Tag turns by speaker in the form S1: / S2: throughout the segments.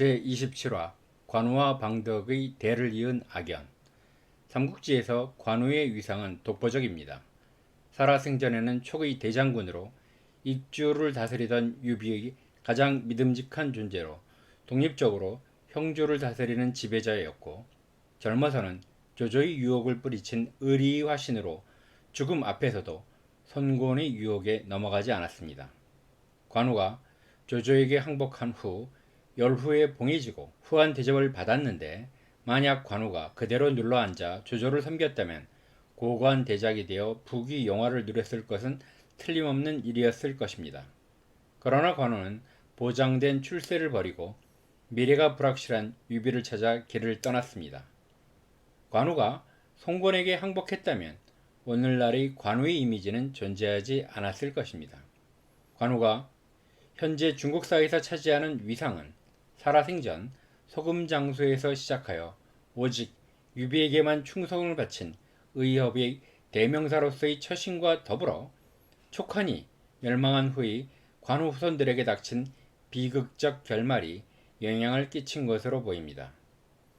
S1: 제27화 관우와 방덕의 대를 이은 악연 삼국지에서 관우의 위상은 독보적입니다. 살아생전에는 촉의 대장군으로 익주를 다스리던 유비의 가장 믿음직한 존재로 독립적으로 형조를 다스리는 지배자였고 젊어서는 조조의 유혹을 뿌리친 의리의 화신으로 죽음 앞에서도 선곤의 유혹에 넘어가지 않았습니다. 관우가 조조에게 항복한 후 열후에 봉해지고 후한 대접을 받았는데 만약 관우가 그대로 눌러앉아 조조를 섬겼다면 고관 대작이 되어 부귀 영화를 누렸을 것은 틀림없는 일이었을 것입니다. 그러나 관우는 보장된 출세를 버리고 미래가 불확실한 유비를 찾아 길을 떠났습니다. 관우가 송곤에게 항복했다면 오늘날의 관우의 이미지는 존재하지 않았을 것입니다. 관우가 현재 중국 사회에서 차지하는 위상은 살아생전 소금 장소에서 시작하여 오직 유비에게만 충성을 바친 의협의 대명사로서의 처신과 더불어 촉한이 멸망한 후의 관우 후손들에게 닥친 비극적 결말이 영향을 끼친 것으로 보입니다.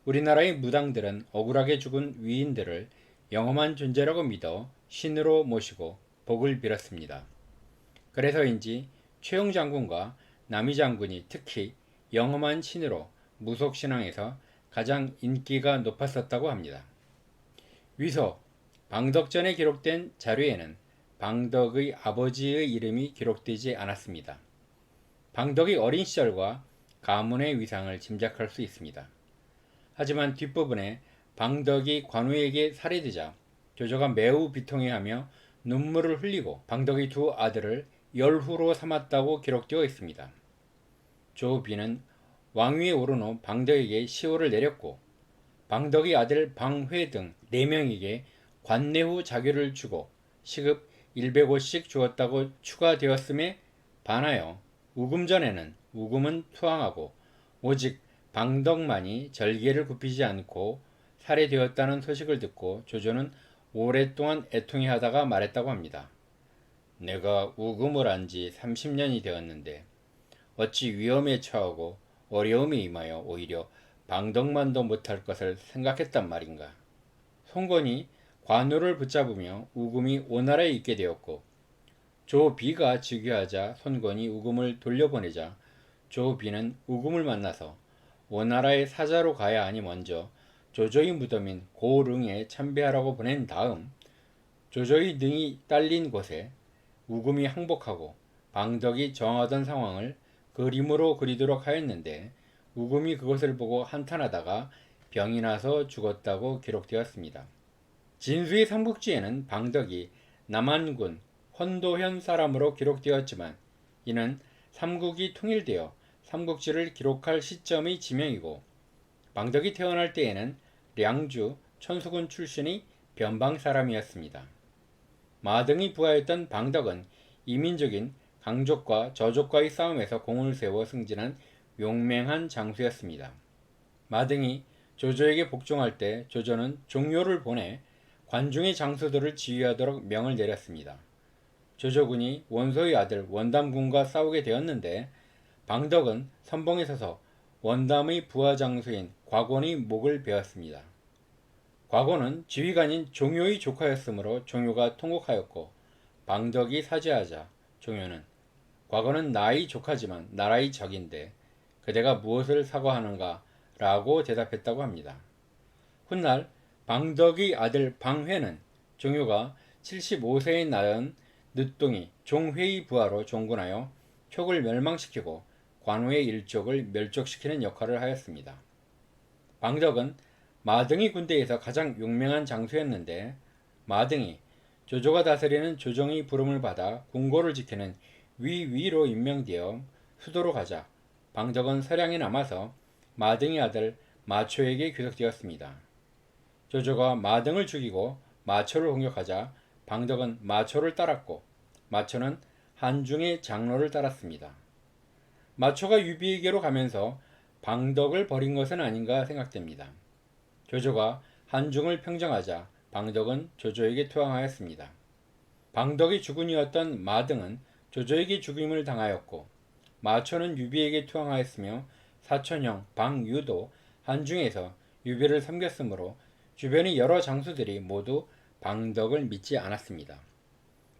S1: 우리나라의 무당들은 억울하게 죽은 위인들을 영험한 존재라고 믿어 신으로 모시고 복을 빌었습니다. 그래서인지 최용 장군과 남이 장군이 특히 영험한 신으로 무속신앙에서 가장 인기가 높았었다고 합니다. 위서 방덕전에 기록된 자료에는 방덕의 아버지의 이름이 기록되지 않았습니다. 방덕의 어린 시절과 가문의 위상을 짐작할 수 있습니다. 하지만 뒷부분에 방덕이 관우에게 살해되자 조조가 매우 비통해하며 눈물을 흘리고 방덕의 두 아들을 열후로 삼았다고 기록되어 있습니다. 조비는 왕위에 후 방덕에게 시호를 내렸고 방덕의 아들 방회 등 4명에게 관내후 자교를 주고 시급 100호씩 주었다고 추가되었음에 반하여 우금전에는 우금은 투항하고 오직 방덕만이 절개를 굽히지 않고 살해되었다는 소식을 듣고 조조는 오랫동안 애통해하다가 말했다고 합니다. 내가 우금을 한 지 30년이 되었는데 어찌 위험에 처하고 어려움에 임하여 오히려 방덕만도 못할 것을 생각했단 말인가. 송건이 관우를 붙잡으며 우금이 오나라에 있게 되었고 조비가 즉위하자 손건이 우금을 돌려보내자 조비는 우금을 만나서 오나라의 사자로 가야 하니 먼저 조조의 무덤인 고릉에 참배하라고 보낸 다음 조조의 능이 딸린 곳에 우금이 항복하고 방덕이 정하던 상황을 그림으로 그리도록 하였는데 우금이 그것을 보고 한탄하다가 병이 나서 죽었다고 기록되었습니다. 진수의 삼국지에는 방덕이 남한군 헌도현 사람으로 기록되었지만 이는 삼국이 통일되어 삼국지를 기록할 시점의 지명이고 방덕이 태어날 때에는 량주 천수군 출신의 변방 사람이었습니다. 마등이 부하였던 방덕은 이민족인 강족과 저족과의 싸움에서 공을 세워 승진한 용맹한 장수였습니다. 마등이 조조에게 복종할 때 조조는 종료를 보내 관중의 장수들을 지휘하도록 명을 내렸습니다. 조조군이 원소의 아들 원담군과 싸우게 되었는데 방덕은 선봉에 서서 원담의 부하 장수인 곽원의 목을 베었습니다. 곽원은 지휘관인 종효의 조카였으므로 종효가 통곡하였고 방덕이 사죄하자 종효는 과거는 나의 조카지만 나라의 적인데 그대가 무엇을 사과하는가 라고 대답했다고 합니다. 훗날 방덕의 아들 방회는 종효가 75세에 낳은 늦둥이 종회의 부하로 종군하여 촉을 멸망시키고 관우의 일족을 멸족시키는 역할을 하였습니다. 방덕은 마등이 군대에서 가장 용맹한 장수였는데 마등이 조조가 다스리는 조정의 부름을 받아 궁고를 지키는 위위로 임명되어 수도로 가자 방덕은 서량에 남아서 마등의 아들 마초에게 귀속되었습니다. 조조가 마등을 죽이고 마초를 공격하자 방덕은 마초를 따랐고 마초는 한중의 장로를 따랐습니다. 마초가 유비에게로 가면서 방덕을 버린 것은 아닌가 생각됩니다. 조조가 한중을 평정하자 방덕은 조조에게 투항하였습니다. 방덕이 주군이었던 마등은 조조에게 죽임을 당하였고 마초는 유비에게 투항하였으며 사촌형 방유도 한중에서 유비를 섬겼으므로 주변의 여러 장수들이 모두 방덕을 믿지 않았습니다.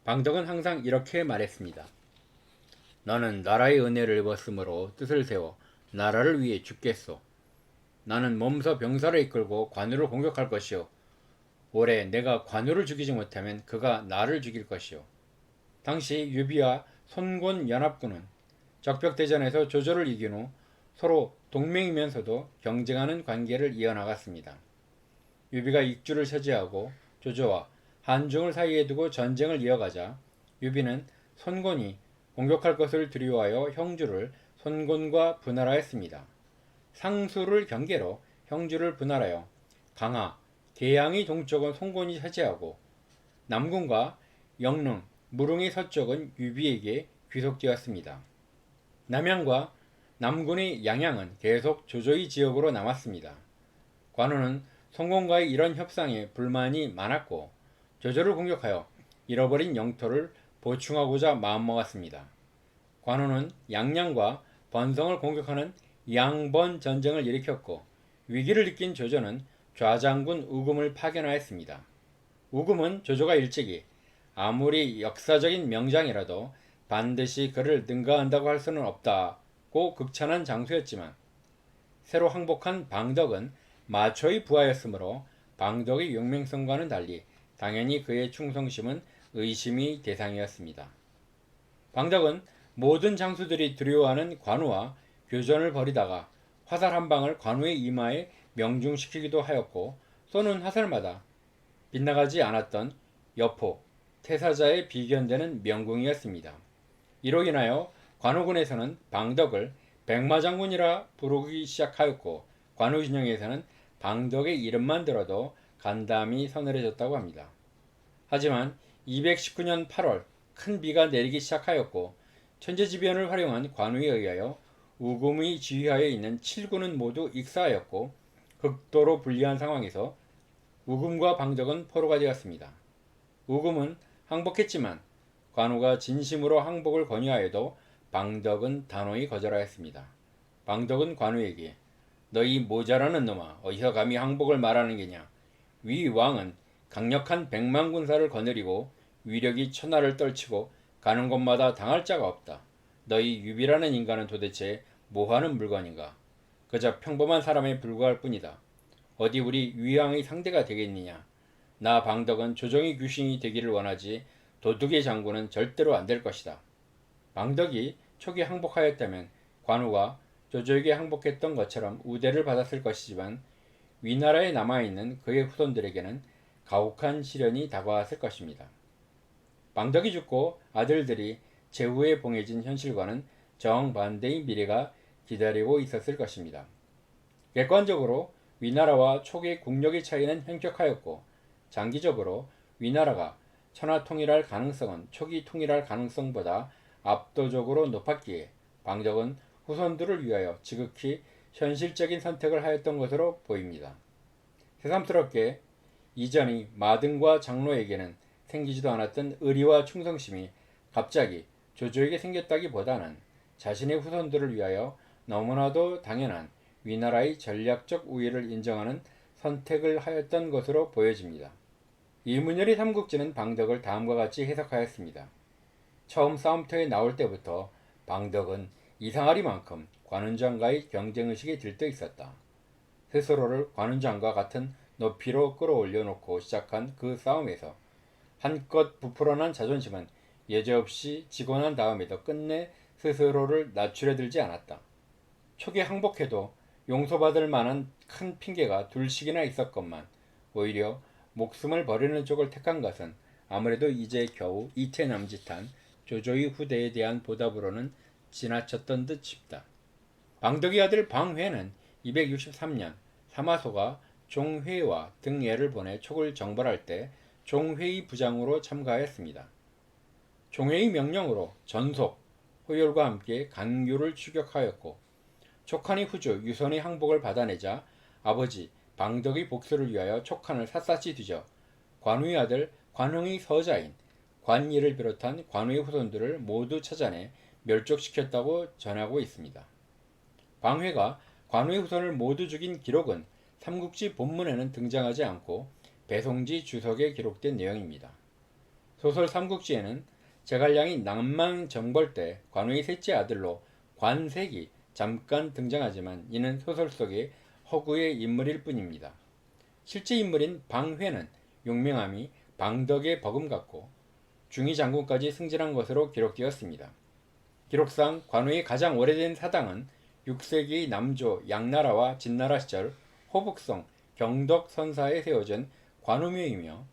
S1: 방덕은 항상 이렇게 말했습니다. 나는 나라의 은혜를 입었으므로 뜻을 세워 나라를 위해 죽겠소. 나는 몸서 병사를 이끌고 관우를 공격할 것이요. 올해 내가 관우를 죽이지 못하면 그가 나를 죽일 것이요. 당시 유비와 손곤 연합군은 적벽대전에서 조조를 이긴 후 서로 동맹이면서도 경쟁하는 관계를 이어나갔습니다. 유비가 익주를 차지하고 조조와 한중을 사이에 두고 전쟁을 이어가자 유비는 손곤이 공격할 것을 두려워하여 형주를 손곤과 분할하였습니다. 상수를 경계로 형주를 분할하여 강하, 계양의 동쪽은 송곤이 차지하고 남군과 영릉, 무릉의 서쪽은 유비에게 귀속되었습니다. 남양과 남군의 양양은 계속 조조의 지역으로 남았습니다. 관우는 송곤과의 이런 협상에 불만이 많았고 조조를 공격하여 잃어버린 영토를 보충하고자 마음먹었습니다. 관우는 양양과 번성을 공격하는 양번 전쟁을 일으켰고 위기를 느낀 조조는 좌장군 우금을 파견하였습니다. 우금은 조조가 일찍이 아무리 역사적인 명장이라도 반드시 그를 능가한다고 할 수는 없다고 극찬한 장수였지만 새로 항복한 방덕은 마초의 부하였으므로 방덕의 용맹성과는 달리 당연히 그의 충성심은 의심이 대상이었습니다. 방덕은 모든 장수들이 두려워하는 관우와 교전을 벌이다가 화살 한 방을 관우의 이마에 명중시키기도 하였고 또는 화살마다 빗나가지 않았던 여포, 태사자의 비견되는 명궁이었습니다. 이로 인하여 관우군에서는 방덕을 백마장군이라 부르기 시작하였고 관우 진영에서는 방덕의 이름만 들어도 간담이 서늘해졌다고 합니다. 하지만 219년 8월 큰 비가 내리기 시작하였고 천재지변을 활용한 관우에 의하여 우금의 지휘하에 있는 7군은 모두 익사하였고 극도로 불리한 상황에서 우금과 방덕은 포로가 되었습니다. 우금은 항복했지만 관우가 진심으로 항복을 권유하여도 방덕은 단호히 거절하였습니다. 방덕은 관우에게 너희 모자라는 놈아 어디서 감히 항복을 말하는 게냐 위 왕은 강력한 백만 군사를 거느리고 위력이 천하를 떨치고 가는 곳마다 당할 자가 없다. 너희 유비라는 인간은 도대체 뭐하는 물건인가? 그저 평범한 사람에 불과할 뿐이다. 어디 우리 위왕의 상대가 되겠느냐? 나 방덕은 조정의 귀신이 되기를 원하지 도둑의 장군은 절대로 안 될 것이다. 방덕이 초기 항복하였다면 관우가 조조에게 항복했던 것처럼 우대를 받았을 것이지만 위나라에 남아있는 그의 후손들에게는 가혹한 시련이 다가왔을 것입니다. 방덕이 죽고 아들들이 제후에 봉해진 현실과는 정반대의 미래가 기다리고 있었을 것입니다. 객관적으로 위나라와 초기 국력의 차이는 현격하였고 장기적으로 위나라가 천하 통일할 가능성은 초기 통일할 가능성보다 압도적으로 높았기에 방덕은 후손들을 위하여 지극히 현실적인 선택을 하였던 것으로 보입니다. 새삼스럽게 이전이 마등과 장로에게는 생기지도 않았던 의리와 충성심이 갑자기 조조에게 생겼다기보다는 자신의 후손들을 위하여 너무나도 당연한 위나라의 전략적 우위를 인정하는 선택을 하였던 것으로 보여집니다. 이문열의 삼국지는 방덕을 다음과 같이 해석하였습니다. 처음 싸움터에 나올 때부터 방덕은 이상하리만큼 관운장과의 경쟁의식이 들떠 있었다. 스스로를 관운장과 같은 높이로 끌어올려 놓고 시작한 그 싸움에서 한껏 부풀어난 자존심은 예제없이 지고 난 다음에도 끝내 스스로를 낮추려 들지 않았다. 초기 항복해도 용서받을 만한 큰 핑계가 둘씩이나 있었건만 오히려 목숨을 버리는 쪽을 택한 것은 아무래도 이제 겨우 이태 남짓한 조조의 후대에 대한 보답으로는 지나쳤던 듯 싶다. 방덕이 아들 방회는 263년 사마소가 종회와 등예를 보내 촉을 정벌할 때 종회의 부장으로 참가했습니다. 종회의 명령으로 전속, 호열과 함께 강규를 추격하였고 촉한이 후주 유선의 항복을 받아내자 아버지 방덕의 복수를 위하여 촉한을 샅샅이 뒤져 관우의 아들 관흥의 서자인 관이를 비롯한 관우의 후손들을 모두 찾아내 멸족시켰다고 전하고 있습니다. 광회가 관우의 후손을 모두 죽인 기록은 삼국지 본문에는 등장하지 않고 배송지 주석에 기록된 내용입니다. 소설 삼국지에는 제갈량이 남만 정벌 때 관우의 셋째 아들로 관색이 잠깐 등장하지만 이는 소설 속의 허구의 인물일 뿐입니다. 실제 인물인 방회는 용맹함이 방덕에 버금갔고 중위 장군까지 승진한 것으로 기록되었습니다. 기록상 관우의 가장 오래된 사당은 6세기 남조 양나라와 진나라 시절 호북성 경덕 선사에 세워진 관우묘이며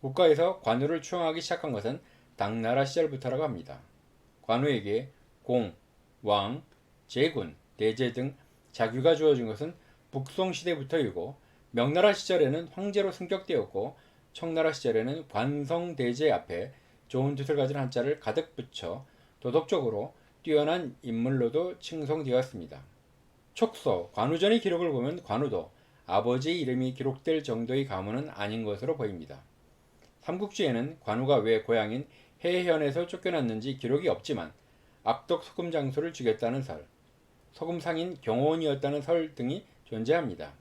S1: 국가에서 관우를 추앙하기 시작한 것은 당나라 시절부터라고 합니다. 관우에게 공, 왕, 제군, 대제 등 자규가 주어진 것은 북송 시대부터이고 명나라 시절에는 황제로 승격되었고 청나라 시절에는 관성대제 앞에 좋은 뜻을 가진 한자를 가득 붙여 도덕적으로 뛰어난 인물로도 칭송되었습니다. 촉서, 관우전의 기록을 보면 관우도 아버지의 이름이 기록될 정도의 가문은 아닌 것으로 보입니다. 삼국지에는 관우가 왜 고향인 해현에서 쫓겨났는지 기록이 없지만 악덕 소금 장소를 죽였다는 설, 소금 상인 경호원이었다는 설 등이 존재합니다.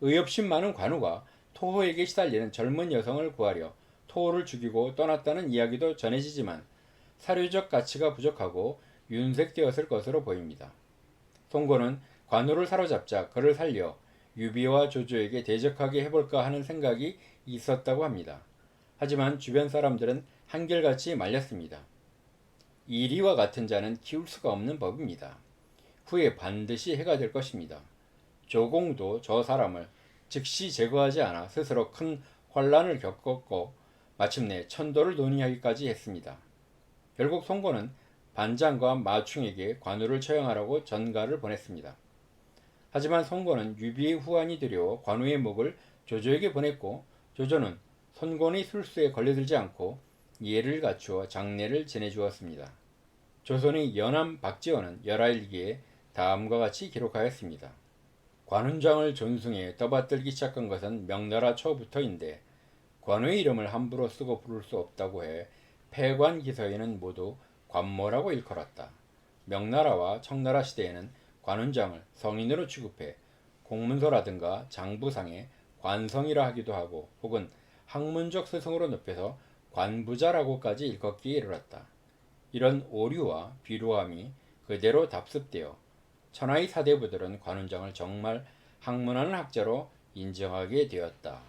S1: 의협심 많은 관우가 토호에게 시달리는 젊은 여성을 구하려 토호를 죽이고 떠났다는 이야기도 전해지지만 사료적 가치가 부족하고 윤색되었을 것으로 보입니다. 송고는 관우를 사로잡자 그를 살려 유비와 조조에게 대적하게 해볼까 하는 생각이 있었다고 합니다. 하지만 주변 사람들은 한결같이 말렸습니다. 이리와 같은 자는 키울 수가 없는 법입니다. 후에 반드시 해가 될 것입니다. 조공도 저 사람을 즉시 제거하지 않아 스스로 큰 환란을 겪었고 마침내 천도를 논의하기까지 했습니다. 결국 송고는 반장과 마충에게 관우를 처형하라고 전가를 보냈습니다. 하지만 송고는 유비의 후환이 두려워 관우의 목을 조조에게 보냈고 조조는 선곤의 술수에 걸려들지 않고 예를 갖추어 장례를 지내주었습니다. 조선의 연암 박지원은 열하일기에 다음과 같이 기록하였습니다. 관훈장을 존숭해 떠받들기 시작한 것은 명나라 초부터인데 관우의 이름을 함부로 쓰고 부를 수 없다고 해 폐관 기서에는 모두 관모라고 일컬었다. 명나라와 청나라 시대에는 관훈장을 성인으로 취급해 공문서라든가 장부상에 관성이라 하기도 하고 혹은 학문적 스승으로 높여서 관부자라고까지 일컫기에 이르렀다. 이런 오류와 비루함이 그대로 답습되어 천하의 사대부들은 관훈장을 정말 학문하는 학자로 인정하게 되었다.